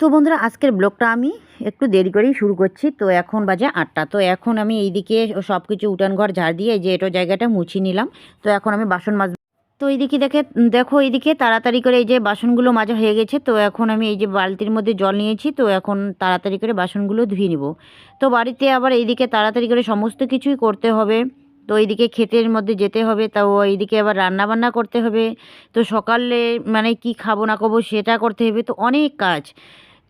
তো বন্ধুরা, আজকের ব্লগটা আমি একটু দেরি করেই শুরু করছি। তো এখন বাজে আটটা। তো এখন আমি এইদিকে সব কিছু উঠান ঘর ঝাড় দিয়ে যে এটা জায়গাটা মুছিয়ে নিলাম। তো এখন আমি বাসন মাজ তো এইদিকে দেখে দেখো এইদিকে তাড়াতাড়ি করে এই যে বাসনগুলো মাজা হয়ে গেছে। তো এখন আমি এই যে বালতির মধ্যে জল নিয়েছি। তো এখন তাড়াতাড়ি করে বাসনগুলো ধুয়ে নিব। তো বাড়িতে আবার এইদিকে তাড়াতাড়ি করে সমস্ত কিছুই করতে হবে। তো এইদিকে ক্ষেতের মধ্যে যেতে হবে। তাও এইদিকে আবার রান্না বান্না করতে হবে। তো সকালে মানে কি খাব না খাব সেটা করতে হবে। তো অনেক কাজ।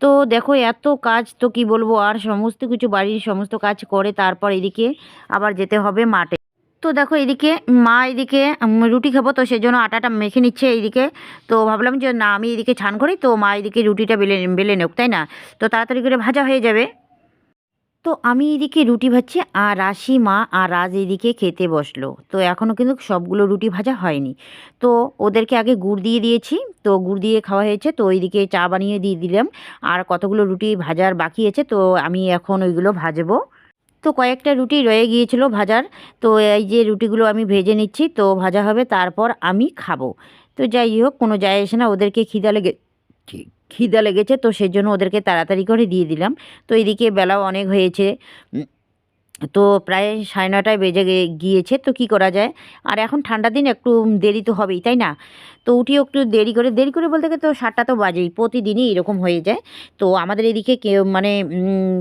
তো দেখো এত কাজ তো কি বলব, আর সমস্ত কিছু বাড়ির সমস্ত কাজ করে তারপর এদিকে আবার যেতে হবে মাঠে। তো দেখো এদিকে মা এদিকে রুটি খাব তো সেজন্য আটাটা মেখে নিচ্ছে এইদিকে তো ভাবলাম যে না, আমি এদিকে ছান করি, তো মা এদিকে রুটিটা বেলে বেলে নেব তাই না? তো তাড়াতাড়ি করে ভাজা হয়ে যাবে। তো আমি এদিকে রুটি ভাজছি আর রাশি, মা আর রাজ এদিকে খেতে বসল। তো এখনও কিন্তু সবগুলো রুটি ভাজা হয়নি। তো ওদেরকে আগে গুড় দিয়ে দিয়েছি। তো গুড় দিয়ে খাওয়া হয়েছে। তো ওইদিকে চা বানিয়ে দিয়ে দিলাম। আর কতগুলো রুটি ভাজার বাকি আছে, তো আমি এখন ওইগুলো ভাজবো। তো কয়েকটা রুটি রয়ে গিয়েছিল ভাজার। তো এই যে রুটিগুলো আমি ভেজে নিচ্ছি, তো ভাজা হবে। তারপর আমি খাব। তো যাই হোক, কোনো যায় এসে না ওদেরকে খিদা লেগে খিদা লেগেছে তো সেজন্য ওদেরকে তাড়াতাড়ি করে দিয়ে দিলাম। তো এদিকে বেলাও অনেক হয়েছে। তো প্রায় সাড়ে নটায় বেজে গিয়েছে, তো কি করা যায়? আর এখন ঠান্ডা দিন একটু দেরি তো হবেই, তাই না? তো উঠিও একটু দেরি করে দেরি করে বলতে গেলে তো সাতটা তো বাজেই, প্রতিদিনই এরকম হয়ে যায়। তো আমাদের এদিকে কেউ মানে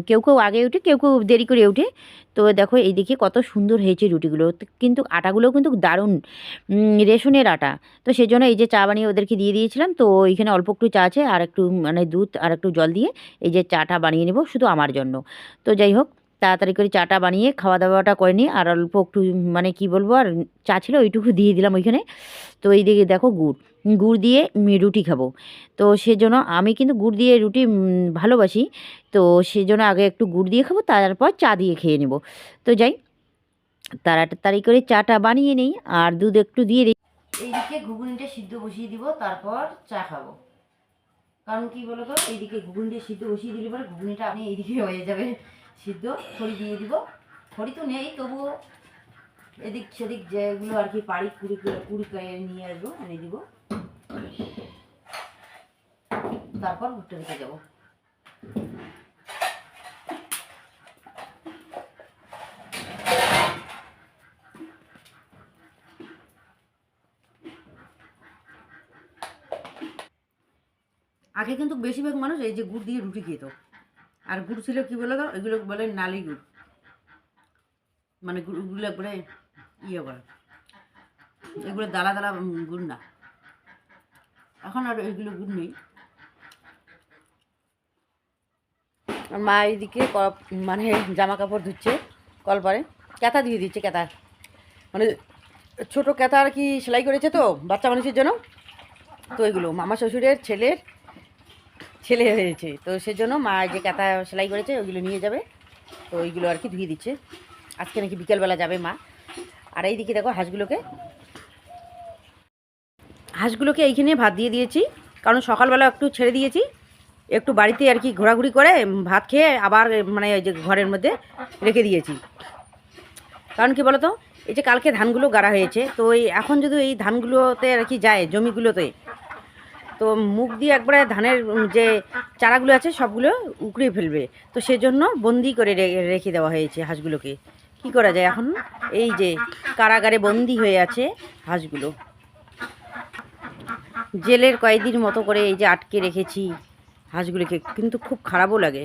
কেউ কেউ আগে উঠে, কেউ কেউ দেরি করে উঠে। তো দেখো এইদিকে কত সুন্দর হয়েছে রুটিগুলো কিন্তু আটাগুলো কিন্তু দারুণ রেশনের আটা। তো সেই জন্য এই যে চা বানিয়ে ওদেরকে দিয়ে দিয়েছিলাম, তো এইখানে অল্প একটু চা আছে, আর একটু মানে দুধ, আর একটু জল দিয়ে এই যে চাটা বানিয়ে নেব শুধু আমার জন্য। তো যাই হোক তাড়াতাড়ি করে চাটা বানিয়ে খাওয়া দাওয়াটা করে নিই আর অল্প একটু মানে কি বলব, আর চা ছিল ওইটুকু দিয়ে দিলাম ওইখানে। তো এই দিকে দেখো গুড়। গুড় দিয়ে রুটি খাব। তো সেজন্য আমি কিন্তু গুড় দিয়ে রুটি ভালোবাসি। তো সেজন্য আগে একটু গুড় দিয়ে খাব, তারপর চা দিয়ে খেয়ে নেব। তো যাই, তাড়াতাড়ি করে চাটা বানিয়ে নিই আর দুধ একটু দিয়ে দিই। এইদিকে ঘুগনিটা সিদ্ধ বসিয়ে দিব, তারপর চা খাব। কারণ কি বলো তো এইদিকে ঘুগনিটা সিদ্ধ বসিয়ে দিলে পরে ঘুগনিটা আমি এইদিকে হয়ে যাবে। সিদ্ধ খড়ি দিয়ে দিব। খড়ি তো নেই, তবুও এদিক সেদিক যেগুলো আর কি পাড়ি কুড়ি কুড়ি নিয়ে আসব, এনে দিব। তারপর ভুট্টা দিতে যাব আগে কিন্তু বেশিরভাগ মানুষ এই যে গুড় দিয়ে রুটি খেত। আর গুড় ছিল কি বলে তো এগুলো বলে নালি গুড় মানে গুড়গুলো একবারে ইয়ে করে এগুলো দালা দালা গুড় না। এখন আর এগুলো গুড় নেই। মা এইদিকে মানে জামা কাপড় ধুচ্ছে, কল কলপারে কেতা দিয়ে দিচ্ছে কেতা মানে ছোট কেতা আর কি সেলাই করেছে তো, বাচ্চা মানুষের জন্য। তো এগুলো, মামা শ্বশুরের, ছেলের ছেলে হয়েছে। তো সেজন্য মা যে কাঁথা সেলাই করেছে, ওইগুলো নিয়ে যাবে। তো ওইগুলো আর কি ধুয়ে দিচ্ছে। আজকে নাকি বিকেলবেলা যাবে মা। আর এই দিকে দেখো হাঁসগুলোকে। হাঁসগুলোকে এইখানে ভাত দিয়ে দিয়েছি। কারণ সকালবেলা একটু ছেড়ে দিয়েছি। একটু বাড়িতে আর কি ঘোরাঘুরি করে ভাত খেয়ে আবার মানে ওই যে ঘরের মধ্যে রেখে দিয়েছি। কারণ কি বলতো? এই যে কালকে ধানগুলো গাড়া হয়েছে, তো এখন যদি এই ধানগুলোতে আর কি যায়, জমিগুলোতে তো মুখ দিয়ে একবারে ধানের যে চারাগুলো আছে সবগুলো উকড়ে ফেলবে। তো সেজন্য বন্দি করে রেখে দেওয়া হয়েছে হাঁসগুলোকে। কি করা যায় এখন? এই যে কারাগারে বন্দি হয়ে আছে হাঁসগুলো। জেলের কয়েদির মতো করে এই যে আটকে রেখেছি হাঁসগুলোকে, কিন্তু খুব খারাপও লাগে।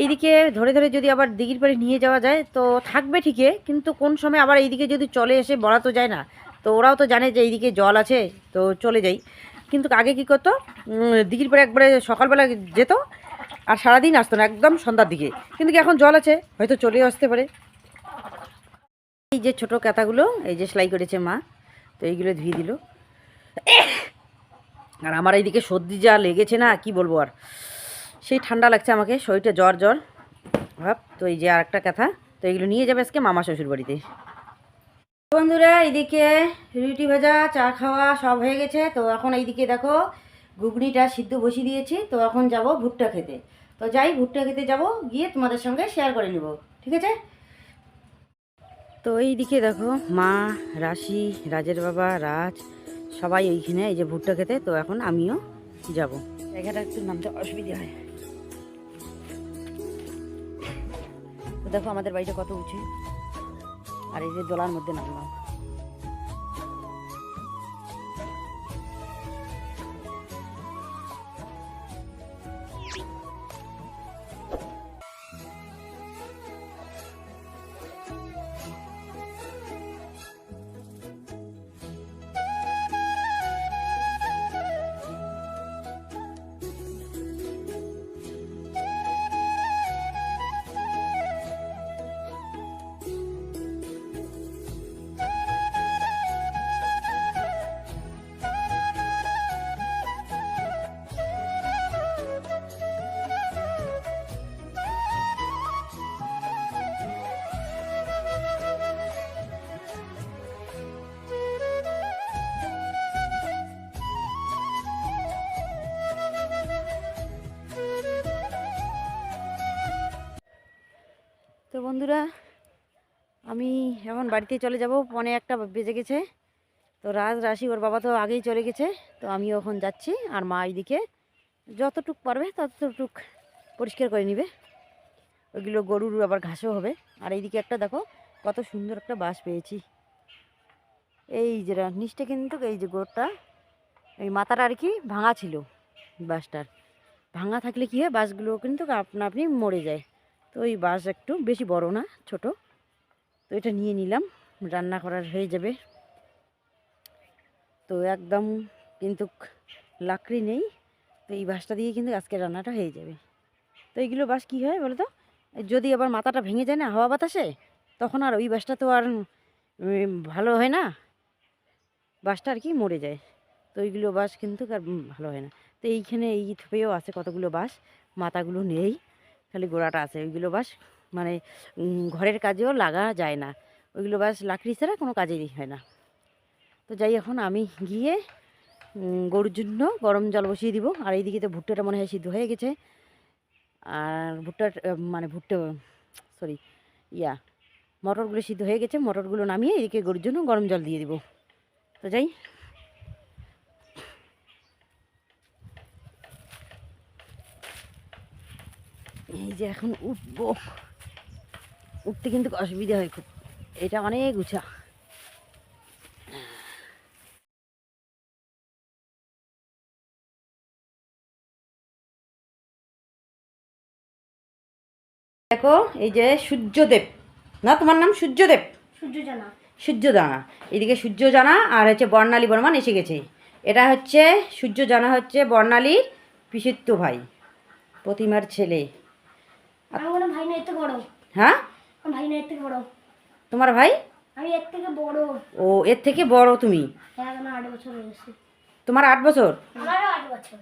এইদিকে ধরে ধরে যদি আবার দিঘির পাড়ে নিয়ে যাওয়া যায়, তো থাকবে ঠিকই, কিন্তু কোন সময় আবার এইদিকে যদি চলে এসে বলা তো যায় না। তো ওরাও তো জানে যে এইদিকে জল আছে, তো চলে যাই। কিন্তু আগে কী করতো? দিঘির পরে একবারে সকালবেলা যেত আর সারাদিন আসতো না, একদম সন্ধ্যার দিকে। কিন্তু এখন জল আছে? হয়তো চলে আসতে পারে। এই যে ছোট কাতাগুলো এই যে সেলাই করেছে মা, তো এইগুলো ধুয়ে দিল। আর আমার এইদিকে সর্দি যা লেগেছে না, কি বলব আর? সেই ঠান্ডা লাগছে আমাকে, শরীরটা জ্বর জ্বর। ভাব, তো এই যে আর একটা কথা তো এগুলো নিয়ে যাবে আজকে মামা শ্বশুর বাড়িতে বন্ধুরা এইদিকে রুটি ভাজা, চা খাওয়া সব হয়ে গেছে। তো এখন এইদিকে দেখো, ঘুগনিটা সিদ্ধ বসিয়ে দিয়েছি। তো এখন যাব ভুট্টা খেতে। তো যাই, ভুট্টা খেতে যাব, গিয়ে তোমাদের সঙ্গে শেয়ার করে নিব। ঠিক আছে? তো এইদিকে দেখো, মা, রাশি, রাজের বাবা, রাজ, সবাই ওইখানে এই যে ভুট্টা খেতে। তো এখন আমিও যাব। জায়গাটা একটু নামতে অসুবিধা হয়। তো দেখো, আমাদের বাড়িটা কত উঁচু। আর এই যে দোলার মধ্যে নামলাম। তো বন্ধুরা, আমি এখন বাড়িতে চলে যাব, পনে একটা বেজে গেছে। তো রাজ, রাশি, ওর বাবা তো আগেই চলে গেছে, তো আমিও এখন যাচ্ছি, আর মা এইদিকে যতটুক পারবে ততটুক পরিষ্কার করে নিবে। ওইগুলো গরুর আবার ঘাসও হবে। আর এইদিকে একটা দেখো, কত সুন্দর একটা বাঁশ পেয়েছি। এই যে নিচটা কিন্তু এই যে গোড়টা, এই মাথাটা আর কি ভাঙা ছিল বাসটার ভাঙা থাকলে কী হয়, বাঁশগুলো কিন্তু আপনা আপনি মরে যায়। তো ওই বাঁশ একটু বেশি বড় না, ছোট। তো এটা নিয়ে নিলাম, রান্না করার হয়ে যাবে। তো একদম কিন্তু লাকড়ি নেই, তো এই বাঁশটা দিয়ে কিন্তু আজকে রান্নাটা হয়ে যাবে। তো এইগুলো বাঁশ কী হয় বলো তো যদি আবার মাথাটা ভেঙে যায় না, হাওয়া বাতাসে, তখন আর ওই বাঁশটা তো আর ভালো হয় না। বাঁশটা আর কি মরে যায়। তো ওইগুলো বাঁশ কিন্তু আর ভালো হয় না। তো এইখানে এই থোপেও আছে কতগুলো বাঁশ, মাথাগুলো নেই। খালি গোড়াটা আছে, ওইগুলো বাস মানে ঘরের কাজেও লাগা যায় না। ওইগুলো বাস লাকড়ি ছাড়া কোনো কাজেরই হয় না। তো যাই, এখন আমি গিয়ে গরুর জন্য গরম জল বসিয়ে দিব। আর এইদিকে তো ভুট্টাটা মনে হয় সিদ্ধ হয়ে গেছে। আর ভুট্টার মানে ভুট্টা, সরি, ইয়া, মটরগুলো সিদ্ধ হয়ে গেছে। মটরগুলো নামিয়ে এদিকে গরুর জন্য গরম জল দিয়ে দিব। তো যাই। এই যে এখন উঠবো। উঠতে কিন্তু অসুবিধা হয় খুব। এটা অনেক উঁচা। দেখো এই যে সূর্যদেব। না তোমার নাম সূর্যদেব? সূর্য জানা সূর্যদানা। এদিকে সূর্যজানা আর হচ্ছে বর্ণালী বর্মান এসে গেছে। এটা হচ্ছে সূর্যজানা হচ্ছে বর্ণালীর পিসিত্ব ভাই প্রতিমার ছেলে। আমার ভাই না এর থেকে বড়। হ্যাঁ? আমার ভাই না এর থেকে বড়। তোমার ভাই? আমি এর থেকে বড়। ও এর থেকে বড় তুমি? হ্যাঁ আমার আট বছর হয়েছে তোমার আট বছর? আমারও আট বছর।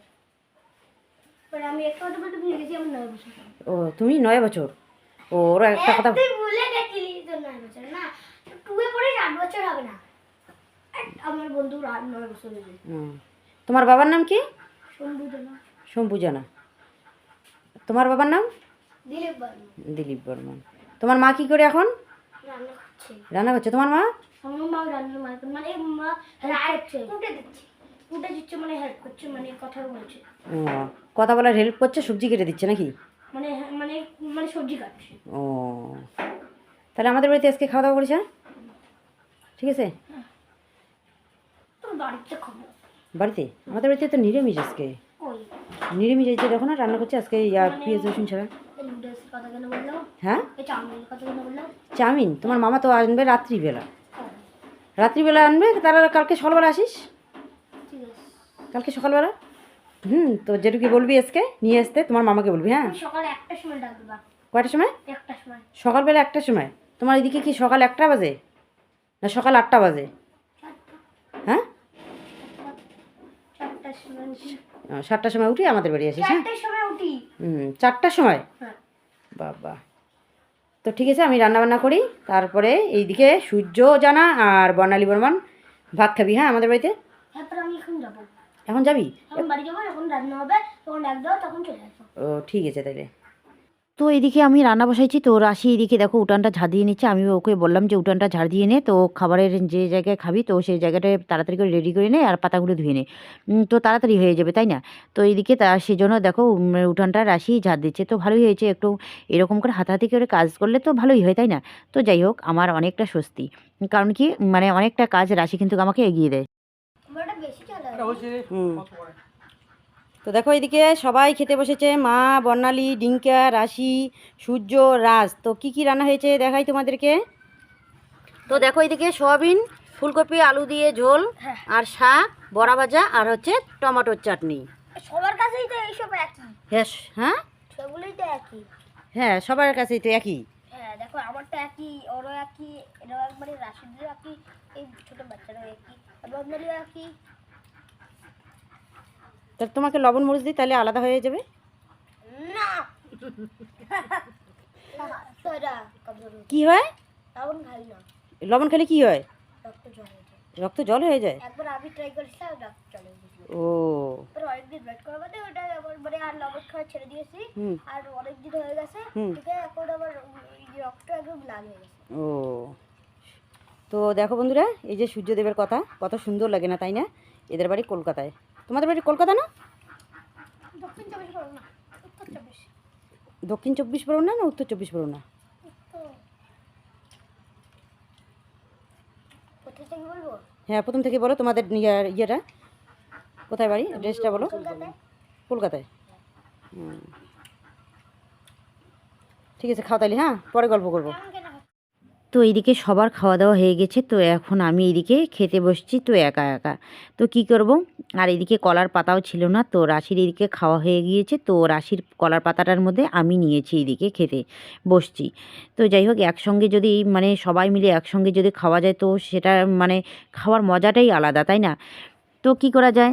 আমি একটা কথা বলতে ভুলে গেছি আমার নয় বছর। ও তুমি নয় বছর? ও ওরা একটা কথা তুই ভুলে গেছিলি তো নয় বছর না? টুয়ে পড়ে আট বছর হবে না। আমার বন্ধুর আট নয় বছর হয়েছে তোমার বাবার নাম কি? শম্ভু জানা। তোমার বাবার নাম? দিলীপ বর্মা বর্মন। তোমার মা কি করে এখন? রান্না করছে। তোমার মা? কথা ও কথা বলার হেল্প করছে সবজি কেটে দিচ্ছে নাকি? মানে মানে মানে সবজি কাটছে। ও তাহলে আমাদের বাড়িতে আজকে খাওয়া দাওয়া করেছে হ্যাঁ? ঠিক আছে? বাড়িতে আমাদের বাড়িতে তো নিরামিষ আজকে। নিরামিষ হয়েছে দেখো না রান্না করছে আজকে ইয়া পেঁয়াজ রসুন ছাড়া। হ্যাঁ? চাউমিন? তোমার মামা তো আনবে রাত্রিবেলা। রাত্রিবেলা আনবে? তারা কালকে সকালবেলা আসিস? কালকে সকালবেলা? হুম তো যেটুকু বলবি আজকে নিয়ে আসতে তোমার মামাকে বলবি হ্যাঁ? আমি একটার সময় ডাকবা। কয়টার সময়? একটার সময়। সকালবেলা একটার সময়। তোমার এদিকে কি সকাল একটা বাজে? না সকাল আটটা বাজে চারটা হ্যাঁ চারটার সময় উঠি ও, সাতটার সময় উঠি। আমাদের বাড়ি আসিস হ্যাঁ? চারটার সময় উঠি। হুম চারটার সময়? হ্যাঁ। বাবা। তো ঠিক আছে আমি রান্না বান্না করি তারপরে এইদিকে সূর্য জানা আর বর্ণালী বর্মান ভাত খাবি হ্যাঁ আমাদের বাড়িতে? এখন যাবি। ও ঠিক আছে তাহলে তো এদিকে আমি রান্না বসাইছি তো রাশি এদিকে দেখো উঠানটা ঝাড় দিয়ে নিচ্ছে। আমি ওকে বললাম যে উঠানটা ঝাড় দিয়ে নে তো খাবারের যে জায়গায় খাবি তো সেই জায়গাটায় তাড়াতাড়ি করে রেডি করে নে আর পাতাগুলো ধুয়ে নে। তো তাড়াতাড়ি হয়ে যাবে তাই না? তো এইদিকে তা সেজন্য দেখো উঠানটা রাশি ঝাড় দিচ্ছে। তো ভালোই হয়েছে একটু এরকম করে হাতাহাতি করে কাজ করলে তো ভালোই হয় তাই না? তো যাই হোক আমার অনেকটা স্বস্তি। কারণ কি মানে অনেকটা কাজ রাশি কিন্তু আমাকে এগিয়ে দেয়। হুম। তো দেখো এদিকে সবাই খেতে বসেছে মা বর্ণালী ডিঙ্কা রাশি সূর্য রাজ। তো কি কি রান্না হয়েছে দেখাই তোমাদেরকে। তো দেখো এদিকে সয়াবিন ফুলকপি আলু দিয়ে ঝোল হ্যাঁ। আর শাক বড়া ভাজা আর হচ্ছে টমেটোর চাটনি। সবার কাছেই তো এইসব একই। হ্যাঁ হ্যাঁ? সেগুলোই তো একই। হ্যাঁ সবার কাছেই তো একই। হ্যাঁ দেখো আমারটা একই ওরও একই এটাও একবারে রাশিদেরও একই এই ছোট বাচ্চারও একই আর একই। তাহলে তোমাকে লবণ মরিচ দিই তাহলে আলাদা হয়ে যাবে? না। কি হয়? লবণ খাই না। লবণ খেলে কি হয়? রক্ত জল হয়ে যায়। রক্ত জল হয়ে যায়? একবার আমি ট্রাই করেছিলাম রক্ত চলে গেছিল ও। এবার অনেকদিন ওয়েট করার বাদে ওটা মানে আর লবণ খাওয়া ছেড়ে দিয়েছি। হুম। আর অনেকদিন হয়ে গেছে ঠিক এখন আবার রক্ত একদম লাল হয়ে গেছে। ও। তো দেখো বন্ধুরা এই যে সূর্যদেবের কথা কত সুন্দর লাগে না তাই না? এদের বাড়ি কলকাতায়। তোমাদের বাড়ি কলকাতা না? দক্ষিণ চব্বিশ পরগনা না উত্তর চব্বিশ পরগনা? হ্যাঁ প্রথম থেকে বলো তোমাদের ইয়া- ইয়েটা। কোথায় বাড়ি? ড্রেসটা বলো। কলকাতায়। ঠিক আছে খাও তাহলে হ্যাঁ? পরে গল্প করব। তো এইদিকে সবার খাওয়া দাওয়া হয়ে গেছে, তো এখন আমি এইদিকে খেতে বসছি, তো একা একা। তো কি করব? আর এদিকে কলার পাতাও ছিল না, তো রাশির এদিকে খাওয়া হয়ে গিয়েছে, তো রাশির কলার পাতাটার মধ্যে আমি নিয়েছি এদিকে খেতে বসছি। তো যাই হোক, একসঙ্গে যদি মানে সবাই মিলে একসঙ্গে যদি খাওয়া যায়, তো সেটা মানে খাওয়ার মজাটাই আলাদা, তাই না? তো কি করা যায়?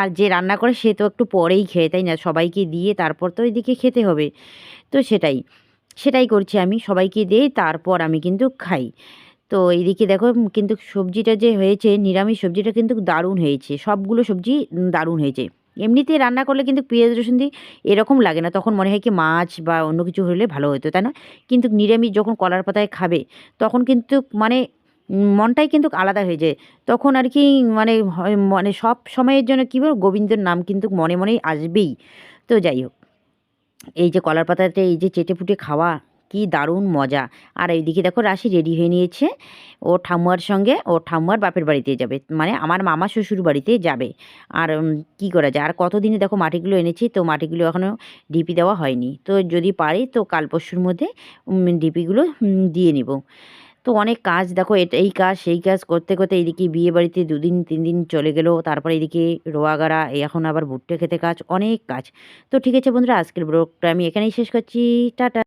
আর যে রান্না করে সে তো একটু পরেই খেয়ে, তাই না? সবাইকে দিয়ে তারপর তো এদিকে খেতে হবে। তো সেটাই। সেটাই করছি আমি, সবাইকে দিই, তারপর আমি কিন্তু খাই। তো এইদিকে দেখো কিন্তু সবজিটা যে হয়েছে, নিরামিষ সবজিটা কিন্তু দারুণ হয়েছে, সবগুলো সবজি দারুণ হয়েছে। এমনিতে রান্না করলে কিন্তু পেঁয়াজ, রসুন দিয়ে এরকম লাগে না, তখন মনে হয় কি মাছ বা অন্য কিছু হলে ভালো হতো, তাই না? কিন্তু নিরামিষ যখন কলার পাতায় খাবে, তখন কিন্তু মানে মনটাই কিন্তু আলাদা হয়ে যায়। তখন আর কি মানে মানে সব সময়ের জন্য কী বলব গোবিন্দর নাম কিন্তু মনে মনেই আসবেই। তো যাই হোক। এই যে কলার পাতাটা এই যে চেটে ফুটে খাওয়া, কি দারুণ মজা। আর এইদিকে দেখো রাশি রেডি হয়ে নিয়েছে। ও ঠাম্মার সঙ্গে, ও ঠাম্মার বাপের বাড়িতে যাবে। মানে আমার মামা শ্বশুর বাড়িতে যাবে। আর কি করা যায়? আর কতদিনে দেখো মাটিগুলো এনেছি, তো মাটিগুলো এখনও ডিপি দেওয়া হয়নি। তো যদি পারি, তো কাল পরশুর মধ্যে ডিপিগুলো দিয়ে নিব। তো অনেক কাজ। দেখো এটা, এই কাজ, সেই কাজ করতে করতে এইদিকে বিয়ে বাড়িতে দুদিন, তিন দিন চলে গেলো। তারপরে এদিকে রোয়াগাড়া এখন আবার ভুট্টে খেতে কাজ, অনেক কাজ। তো ঠিক আছে বন্ধুরা, আজকের ব্রোকটা আমি এখানেই শেষ করছি। টাটা।